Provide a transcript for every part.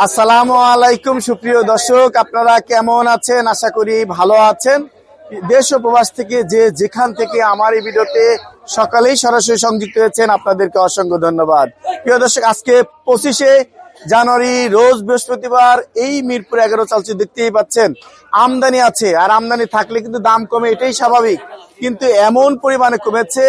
আসসালামু আলাইকুম, সুপ্রিয় দর্শক। আপনারা কেমন আছেন? আশা করি ভালো আছেন। দেশ ও প্রবাস থেকে যে যেখান থেকে আমার এই ভিডিওতে সকালেই সরাসরি সংযুক্ত হয়েছেন, আপনাদেরকে অসংখ্য ধন্যবাদ। প্রিয় দর্শক, আজকে পঁচিশে জানুয়ারি, রোজ বৃহস্পতিবার এই মিরপুর এগারো চালচি দেখতেই পাচ্ছেন, আমদানি আছে। আর আমদানি থাকলে কিন্তু দাম কমে, এটাই স্বাভাবিক। কিন্তু এমন পরিমাণে কমেছে,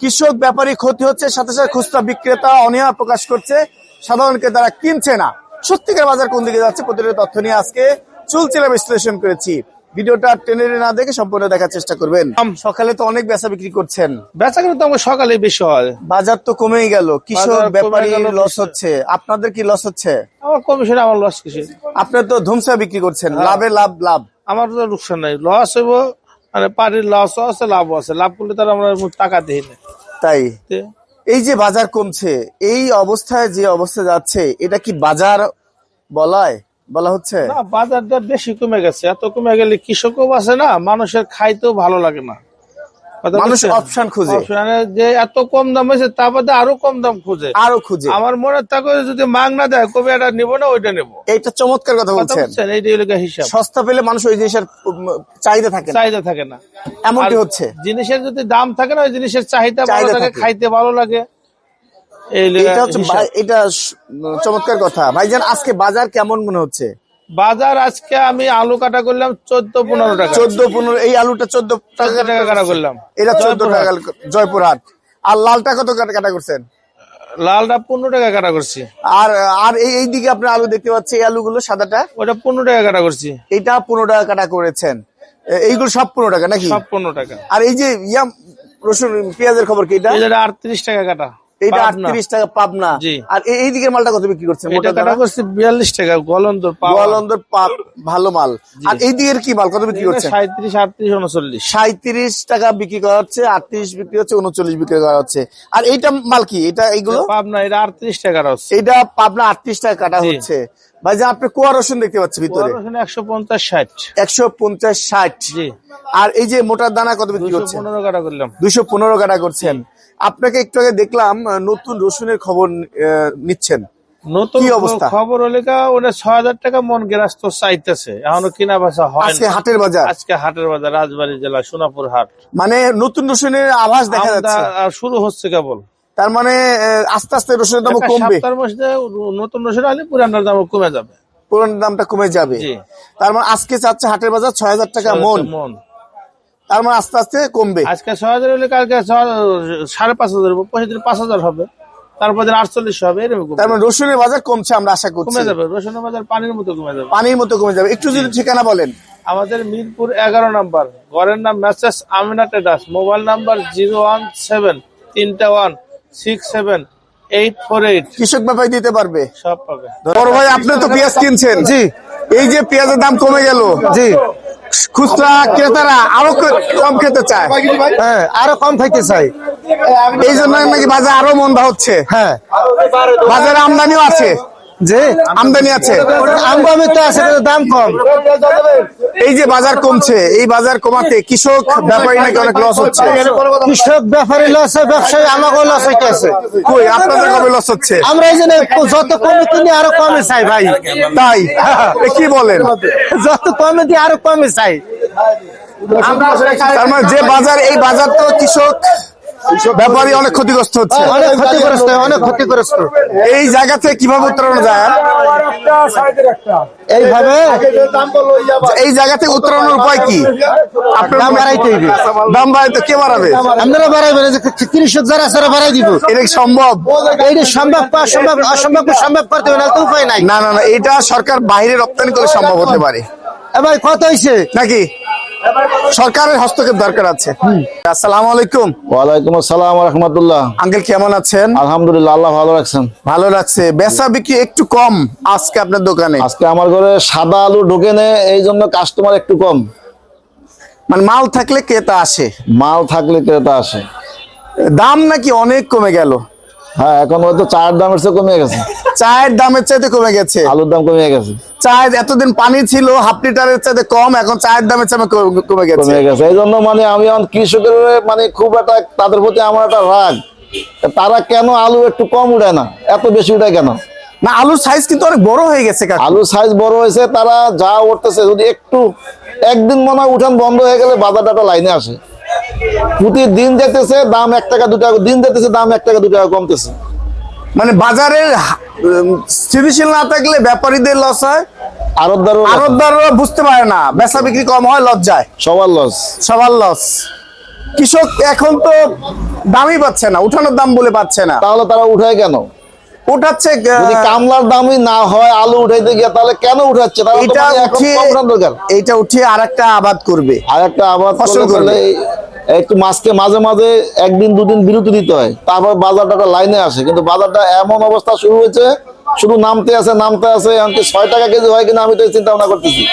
কৃষক ব্যাপারী ক্ষতি হচ্ছে, সাথে সাথে খুচরা বিক্রেতা অনীহা প্রকাশ করছে। সাধারণ ক্রেতারা কিনছে না। সত্যিকার বাজার কোন দিকে যাচ্ছে প্রতিটা তথ্য নিয়ে আজকে চুলচিলা বিশ্লেষণ করেছি। ভিডিওটা টেনে না দেখে সম্পূর্ণ দেখার চেষ্টা করবেন। সকালে তো অনেক বেচা বিক্রি করছেন। বেচা কিন্তু তো আমার সকালে বেশি হয় বাজার তো কমেই গেল। কিশোর ব্যাপারী লস হচ্ছে। আপনাদের কি লস হচ্ছে? আমার কমিশন আমার লস কিছু আপনার তো ধুমসা বিক্রি করছেন। হ্যাঁ। লাভে লাভ লাভ। আমার তো লোকসান নাই। লস হইব মানে পানির লস আছে লাভ আছে। লাভ করলে তার আমরা টাকা দিই না। তাই? এই যে বাজার কমছে, এই অবস্থায় যে অবস্থা যাচ্ছে, এটা কি বাজার বলায়? বলা হচ্ছে? না, বাজারটা বেশি কমে গেছে। এত কমে গেলে কৃষকও আছে না, মানুষের খাইতেও ভালো লাগে না। মানুষ অপশন খুঁজে। যে এত কম দাম হয়েছে তা বাদে আরও কম দাম খুঁজে। আরও খুঁজে। আমার মনে থাকে যদি মাগ না দেয় কবে এটা নিবো না ওইটা নেব। এইটা চমৎকার কথা বলছেন। হিসাব। সস্তা পেলে মানুষ ওই জিনিসের চাহিদা থাকে চাহিদা থাকে না। এমনটি হচ্ছে। জিনিসের যদি দাম থাকে না ওই জিনিসের চাহিদা ভালো থাকে। খাইতে ভালো লাগে। এটা হচ্ছে এটা চমৎকার কথা। ভাইজান আজকে বাজার কেমন মনে হচ্ছে? বাজার আজকে আমি আলু কাটা করলাম চোদ্দ পনেরো টাকা। চোদ্দ পনেরো এই আলুটা চোদ্দ টাকা কাটা করলাম। এটা চোদ্দ। টাকা জয়পুরহাট। আর লালটা কত কাটা কাটা করছেন? লালটা পনেরো টাকা কাটা করছি। আর আর এই এই দিকে আপনার আলু দেখতে পাচ্ছি এই আলুগুলো সাদাটা? ওটা পনেরো টাকা কাটা করছি। এটা পনেরো টাকা কাটা করেছেন। এইগুলো সব পনেরো টাকা নাকি? সব পনেরো টাকা। আর এই যে ইয়াম রসুন পেঁয়াজের খবর কি এটা? এটা আটত্রিশ টাকা কাটা। এইটা। আটত্রিশ টাকা পাবনা। আর মালটা কত বিক্রি করছেন? এটা? করছি বিয়াল্লিশ টাকা গলন্দর পাওয়া পাপ ভালো মাল। আর এই দিকের কি মাল? কত বিক্রি করছেন? সাঁত্রিশ আটত্রিশ উনচল্লিশ। সাঁত্রিশ টাকা বিক্রি করা হচ্ছে আটত্রিশ বিক্রি হচ্ছে উনচল্লিশ বিক্রি করা হচ্ছে। আর এইটা মাল কি? এটা এইগুলো? পাবনা এটা আটত্রিশ টাকা এইটা পাবনা আটত্রিশ টাকা কাটা হচ্ছে। ভাই যে আপনি কুয়া রসুন দেখতে পাচ্ছি ভিতরে। একশো পঞ্চাশ ষাট। একশো পঞ্চাশ ষাট। আর এই যে মোটার দানা কত বিক্রি দুশো করছেন? পনেরো কাটা করলাম। দুইশো পনেরো কাটা করছেন। আপনাকে একটু আগে দেখলাম নতুন রসুনের খবর নিচ্ছেন। নতুন অবস্থা? খবর হলে ওটা ছয় হাজার টাকা মন চাইতেছে। এখনও কিনা বেচা হয় আজকে হাটের বাজার? আজকে হাটের বাজার রাজবাড়ী জেলা সোনাপুর হাট। মানে নতুন রসুনের আভাস দেখা যাচ্ছে। শুরু হচ্ছে কেবল। তার মানে আস্তে আস্তে রসুনের দাম কমবে। মধ্যে নতুন রসুন হলে পুরানোর দাম কমে যাবে। পুরনো দামটা কমে যাবে। তার মানে আজকে চাচ্ছে হাটের বাজার ছয় হাজার টাকা মন। মন। তার মানে আস্তে আস্তে কমবে। আজকে ছয় হাজার হলে কালকে সাড়ে পাঁচ হাজার হবে পঁচিশ পাঁচ হাজার হবে। তারপর আটচল্লিশ হবে এরকম কমবে। তার মানে রসুনের বাজার কমছে আমরা আশা করছি। কমে যাবে রসুনের বাজার পানির মতো কমে যাবে। পানির মতো কমে যাবে। একটু যদি ঠিকানা বলেন। আমাদের মিরপুর এগারো নাম্বার ঘরের নাম message Amina টেডাস mobile number zero one seven তিনটা one six seven eight four eight. কৃষক ব্যাপারী দিতে পারবে। সব পাবে। বড় ভাই আপনি তো পেঁয়াজ কিনছেন। জি। এই যে পেঁয়াজের দাম কমে গেল। জি। খুচরা ক্রেতারা আরও কম খেতে চায়। হ্যাঁ আরও কম খাইতে চাই এই জন্য নাকি বাজার আরও মন্দা হচ্ছে। হ্যাঁ। বাজারে আমদানিও আছে। যে আমদানি আছে। আমদামি তো আছে দাম কম। এই যে বাজার কমছে এই বাজার কমাতে কৃষক ব্যাপারী নাকি অনেক লস হচ্ছে? কৃষক ব্যাপারী লস হয় ব্যবসায়ী আমাকেও লস হইতেছে কই আপনাদের কবে লস হচ্ছে? আমরা এই জন্য যত কমে কিনি আরও কমে চাই ভাই। তাই? কি বলেন? যত কমে দিই আরও কমে চাই। তার মানে যে বাজার এই বাজার তো কৃষক ব্যাপারী অনেক ক্ষতিগ্রস্ত হচ্ছে। অনেক ক্ষতিগ্রস্ত অনেক ক্ষতিগ্রস্ত। এই জায়গা থেকে কীভাবে উত্তরণ যায়? এইভাবে এই জায়গা থেকে উত্তরণের উপায় কি? আপনার দাম বাড়াইতে হইবে। দাম বাড়াইতে কে বাড়াবে? আপনারা বাড়াইবেন এই যারা আছে বাড়াই দিব। এটা কি সম্ভব? সম্ভব বা অসম্ভব অসম্ভব সম্ভব করতে হবে না তো উপায় নাই। না না না এটা সরকার বাইরে রপ্তানি করে সম্ভব হতে পারে। এবার কত হয়েছে নাকি? সরকারের হস্তক্ষেপ দরকার আছে। আসসালামু আলাইকুম। ওয়ালাইকুম আসসালাম রহমতুল্লাহ। আঙ্কেল কেমন আছেন? আলহামদুলিল্লাহ আল্লাহ ভালো রাখছেন। ভালো লাগছে। বেচা বিক্রি একটু কম আজকে আপনার দোকানে। আজকে আমার ঘরে সাদা আলু ঢুকে নে এই জন্য কাস্টমার একটু কম। মানে মাল থাকলে ক্রেতা আসে। মাল থাকলে ক্রেতা আসে। দাম নাকি অনেক কমে গেল? হ্যাঁ এখন হয়তো চায়ের দামের চেয়ে কমে গেছে। চায়ের দামের চাইতে কমে গেছে? আলুর দাম কমে গেছে। চায়ের এতদিন পানি ছিল হাফ লিটারের চাইতে কম এখন চায়ের দামের চাইতে কমে- গেছে। কমে গেছে। এই জন্য মানে আমি এখন কৃষকের মানে খুব একটা তাদের প্রতি আমার একটা রাগ। তারা কেন আলু একটু কম উঠায় না? এত বেশি উঠায় কেন? না আলুর সাইজ কিন্তু অনেক বড় হয়ে গেছে কাকু। আলু সাইজ বড় হয়েছে তারা যা উঠতেছে যদি একটু একদিন মনে হয় উঠান বন্ধ হয়ে গেলে বাজারটা লাইনে আসে। প্রতিদিন যেতেছে দাম এক টাকা দু টাকা দিন যেতেছে দাম এক টাকা দু টাকা কমতেছে। মানে বাজারের স্থিতিশীল না থাকলে ব্যাপারীদের লস হয়। আরবদারও আরবদাররা বুঝতে পারে না বেচা বিক্রি কম হয় লজ্জায়। সবার লস সবার লস কৃষক এখন তো দামই পাচ্ছে না উঠানোর দাম বলে পাচ্ছে না। তাহলে তারা উঠায় কেন? উঠাচ্ছে যদি কামলার দামই না হয় আলু উঠাইতে গিয়ে তাহলে কেন উঠাচ্ছে? এটা মানে উঠিয়ে এইটা উঠিয়ে আর একটা আবাদ করবে। আর একটা আবার ফসল করলে একটু মাছকে মাঝে মাঝে একদিন দুদিন বিরতি দিতে হয়। তারপর বাজারটা একটা লাইনে আসে। কিন্তু বাজারটা এমন অবস্থা শুরু হয়েছে শুধু নামতে আছে নামতে আছে এমনকি ছয় টাকা কেজি হয় কিনা আমি তো চিন্তা ভাবনা করতেছি।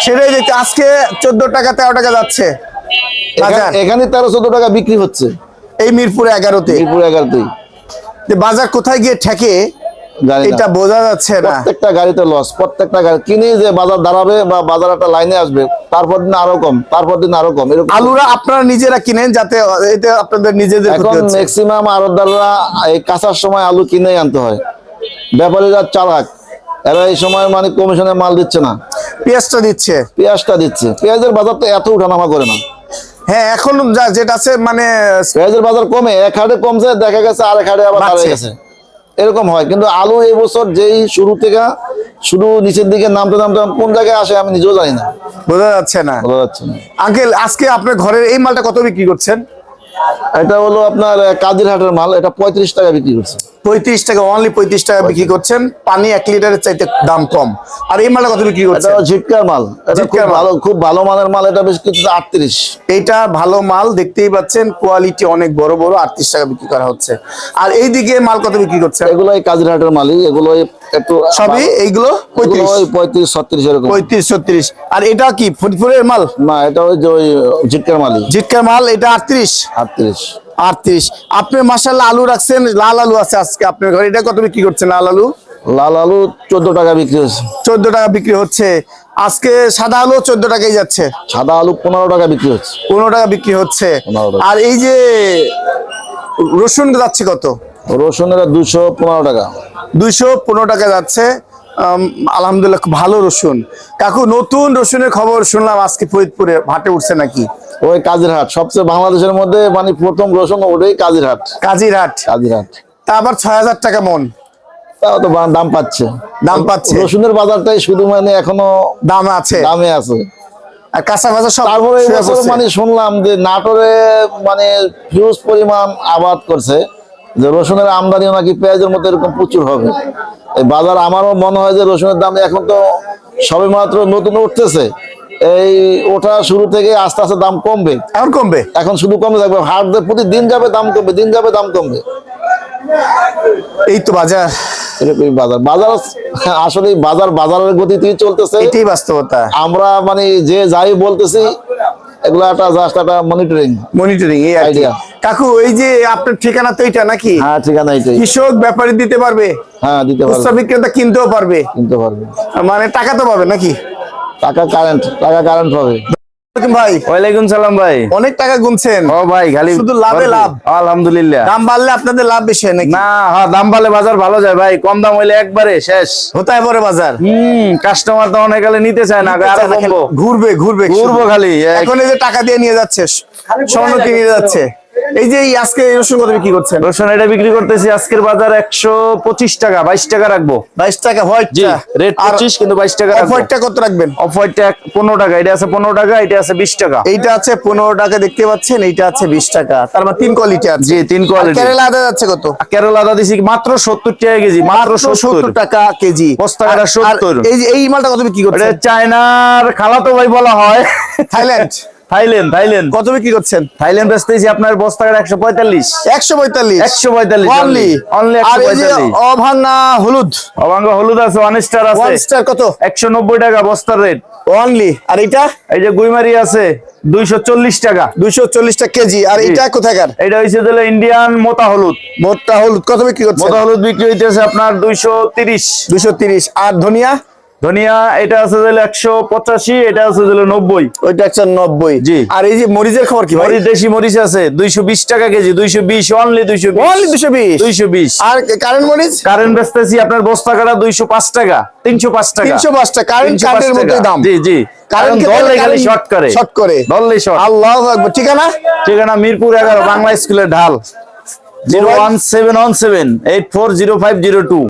সেটাই দেখতে আজকে চোদ্দ টাকা তেরো টাকা যাচ্ছে। এখানে- তেরো চোদ্দ টাকা বিক্রি হচ্ছে। এই মিরপুর এগারোতে। মিরপুর এগারোতেই। যে বাজার কোথায় গিয়ে ঠেকে। এটা বোঝা যাচ্ছে না। প্রত্যেকটা গাড়িতে লস প্রত্যেকটা গাড়ি কিনেই যে বাজার দাঁড়াবে বা বাজার একটা লাইনে আসবে তারপর দিন আরও কম তারপর দিন আরও কম এরকম। আলুরা আপনারা নিজেরা কিনেন যাতে এতে আপনাদের নিজেদের এখন ম্যাক্সিমাম এই কাঁচার সময় আলু আনতে হয়। ব্যাপারীরা চালাক এরা এই সময় মানে কমিশনে মাল দিচ্ছে না। পেঁয়াজটা দিচ্ছে। পেঁয়াজটা দিচ্ছে। পেঁয়াজের বাজার তো এত উঠানামা করে না। হ্যাঁ এখন যা যেটা আছে মানে পেঁয়াজের বাজার কমে এক হাটে কমছে দেখা গেছে আরেক হাটে আবার। দাঁড়িয়ে গেছে। এরকম হয়। কিন্তু আলু এই বছর যেই শুরু থেকে শুরু নিচের দিকে নামতে নামতে কোন জায়গায় আসে আমি নিজেও জানি না। বোঝা যাচ্ছে না। বোঝা যাচ্ছে না। আঙ্কেল আজকে আপনার ঘরের এই মালটা কত বিক্রি করছেন? এটা হলো আপনার আহ, কাজিরহাটের মাল এটা পঁয়ত্রিশ টাকা বিক্রি করছে পঁয়ত্রিশ টাকা অনলি পঁয়ত্রিশ টাকা বিক্রি করছেন। পানি এক লিটারের চাইতে দাম কম। আর এই মালটা কত বিক্রি হলো ঝিটকার মাল। ঝিটকার মাল। ভালো খুব ভালো মানের মাল এটা বেশ কিছু আটত্রিশ। এইটা ভালো মাল দেখতেই পাচ্ছেন কোয়ালিটি অনেক বড় বড় আটত্রিশ টাকা বিক্রি করা হচ্ছে। আর এই দিকে মাল কত বিক্রি করছে এগুলো এই কাজিরহাটের মালই এগুলো একটু সবই এইগুলো পঁয়ত্রিশ। পঁয়ত্রিশ ছত্রিশ এরকম। পঁয়ত্রিশ ছত্রিশ। আর এটা কি ফরিদপুরের মাল? না এটা ওই যে ওই ঝিটকার মালই। জিটকার মাল এটা আটত্রিশ? আটত্রিশ। আটত্রিশ। আপনি মাসাল্লাহ আলু রাখছেন লাল আলু আছে আজকে আপনার ঘরে। এটা কত বিক্রি করছেন লাল আলু? লাল আলু চোদ্দ টাকা বিক্রি হচ্ছে চোদ্দ টাকা বিক্রি হচ্ছে। আজকে সাদা আলু চোদ্দ টাকাই যাচ্ছে। সাদা আলু পনেরো টাকা বিক্রি হচ্ছে। পনেরো টাকা বিক্রি হচ্ছে। আর এই যে রসুন যাচ্ছে কত? রসুনের দুশো পনেরো টাকা। দুইশো পনেরো টাকা যাচ্ছে। আলহামদুলিল্লাহ খুব ভালো রসুন। কাকু নতুন রসুনের খবর শুনলাম আজকে ফরিদপুরে। ভাটে উঠছে নাকি? ওই কাজিরহাট। সবচেয়ে বাংলাদেশের মধ্যে মানে প্রথম রসুন ওটাই কাজিরহাট। কাজিরহাট। কাজিরহাট। তা আবার ছয় হাজার টাকা মন। তাও তো দাম পাচ্ছে। দাম পাচ্ছে। রসুনের বাজারটাই শুধু মানে এখনও দাম আছে। দামে আছে। আর কাঁচা সব তারপরে। মানে শুনলাম যে নাটোরে মানে হিউজ পরিমাণ আবাদ করছে। যে রসুনের আমদানিও নাকি পেঁয়াজের মতো এরকম প্রচুর হবে। এই বাজার আমারও মনে হয় যে রসুনের দাম এখন তো সবে মাত্র নতুন উঠতেছে। এই ওঠা শুরু থেকে আস্তে আস্তে দাম কমবে। এখন কমবে? এখন শুধু কমে থাকবে হাট প্রতি দিন যাবে দাম কমবে দিন যাবে দাম কমবে। এই তো বাজার। এরকমই বাজার। বাজার আসলে বাজার বাজারের গতিতেই চলতেছে। এটাই বাস্তবতা। আমরা মানে যে যাই বলতেছি এগুলো একটা জাস্ট একটা মনিটরিং মনিটরিং এই আর। Idea. কাকু এই যে আপনার ঠিকানা তো এটা নাকি? হ্যাঁ ঠিকানা এটাই কৃষক ব্যাপারী দিতে পারবে? হ্যাঁ দিতে খুচরা বিক্রেতা কিনতেও পারবে? কিনতে পারবে। মানে টাকা তো পাবে নাকি? টাকা কারেন্ট টাকা কারেন্ট পাবে। ভাই। ওয়ালাইকুম সালাম ভাই। অনেক টাকা গুনছেন। ও ভাই খালি শুধু লাভে লাভ। আলহামদুলিল্লাহ। দাম বাড়লে আপনাদের লাভ বেশি হয় নাকি? না হ্যাঁ দাম পালে বাজার ভালো যায় ভাই। কম দাম হইলে একবারে শেষ। হতায় পরে বাজার। হুম কাস্টমার তো অনেক গেলে নিতে চায় না আরও কমবো। ঘুরবে ঘুরবে ঘুরবো খালি এখন এই যে টাকা দিয়ে নিয়ে যাচ্ছে স্বর্ণ কিনে নিয়ে যাচ্ছে। এই যে আজকে রসুন কত বিক্রি করছেন? রসুন এটা বিক্রি করতেছি আজকের বাজার একশো পঁচিশ টাকা বাইশ টাকা রাখব। বাইশ টাকা রেট পঁচিশ কিন্তু বাইশ টাকা হোয়াইটটা কত রাখবেন? অফ হোয়াইটটা পনেরো টাকা এটা আছে পনেরো টাকা এটা আছে বিশ টাকা। এইটা আছে পনেরো টাকা দেখতে পাচ্ছেন এইটা আছে বিশ টাকা। তার মানে তিন কোয়ালিটি আছে। জি তিন কোয়ালিটি কেরালা আদা যাচ্ছে কত? কেরলা আদা দিছি মাত্র সত্তর টাকা কেজি মাত্র সত্তর। সত্তর টাকা কেজি। বস্তা 70 আর এই যে এই মালটা কত বিক্রি এটা করছেন? চায়নার খালাতো ভাই বলা হয়। থাইল্যান্ড। Thailand Thailand. কত বিক্রি করছেন? থাইল্যান্ড বেচতেছি আপনার বস্তা কাটা একশো পঁয়তাল্লিশ? একশো পঁয়তাল্লিশ একশো পঁয়তাল্লিশ। অনলি হলুদ? অবাঙ্গ হলুদ আছে ওয়ান স্টার ওয়ান আছে স্টার কত? টাকা বস্তার রেট অনলি আর এটা এই যে গুইমারি আছে দুইশো চল্লিশ টাকা। কেজি। আর এটা কোথাকার? এটা দিলে ইন্ডিয়ান মোতা হলুদ। মোটটা হলুদ। কত বিক্রি করছে মোতা হলুদ বিক্রি হইতেছে আপনার দুইশো তিরিশ। দুইশো তিরিশ। আর ধনিয়া? ধনিয়া এটা আছে হলো একশো পঁচাশি এটা আছে হলো নব্বই। ওইটা একশো নব্বই। জি। আর এই যে মরিচের খবর কি মরিচ দেশি মরিচ আছে দুইশো বিশ টাকা কেজি দুইশো বিশ অনলি দুইশো অনলি দুশো বিশ? দুইশো বিশ। আর কারেন্ট মরিচ? কারেন্ট বেচতেছি আপনার বস্তা কাটা দুইশো পাঁচ টাকা তিনশো পাঁচ টাকা। তিনশো পাঁচ টাকা কারেন্ট 305 কারেন্টের মধ্যে দাম। জি জি। কারণ কারেন্ট খালি শর্ট করে। শর্ট করে। ধরলে শর্ট আল্লাহ ঠিকানা? ঠিকানা মিরপুর এগারো বাংলা স্কুলের ঢাল। Zero one seven one seven eight four zero five zero two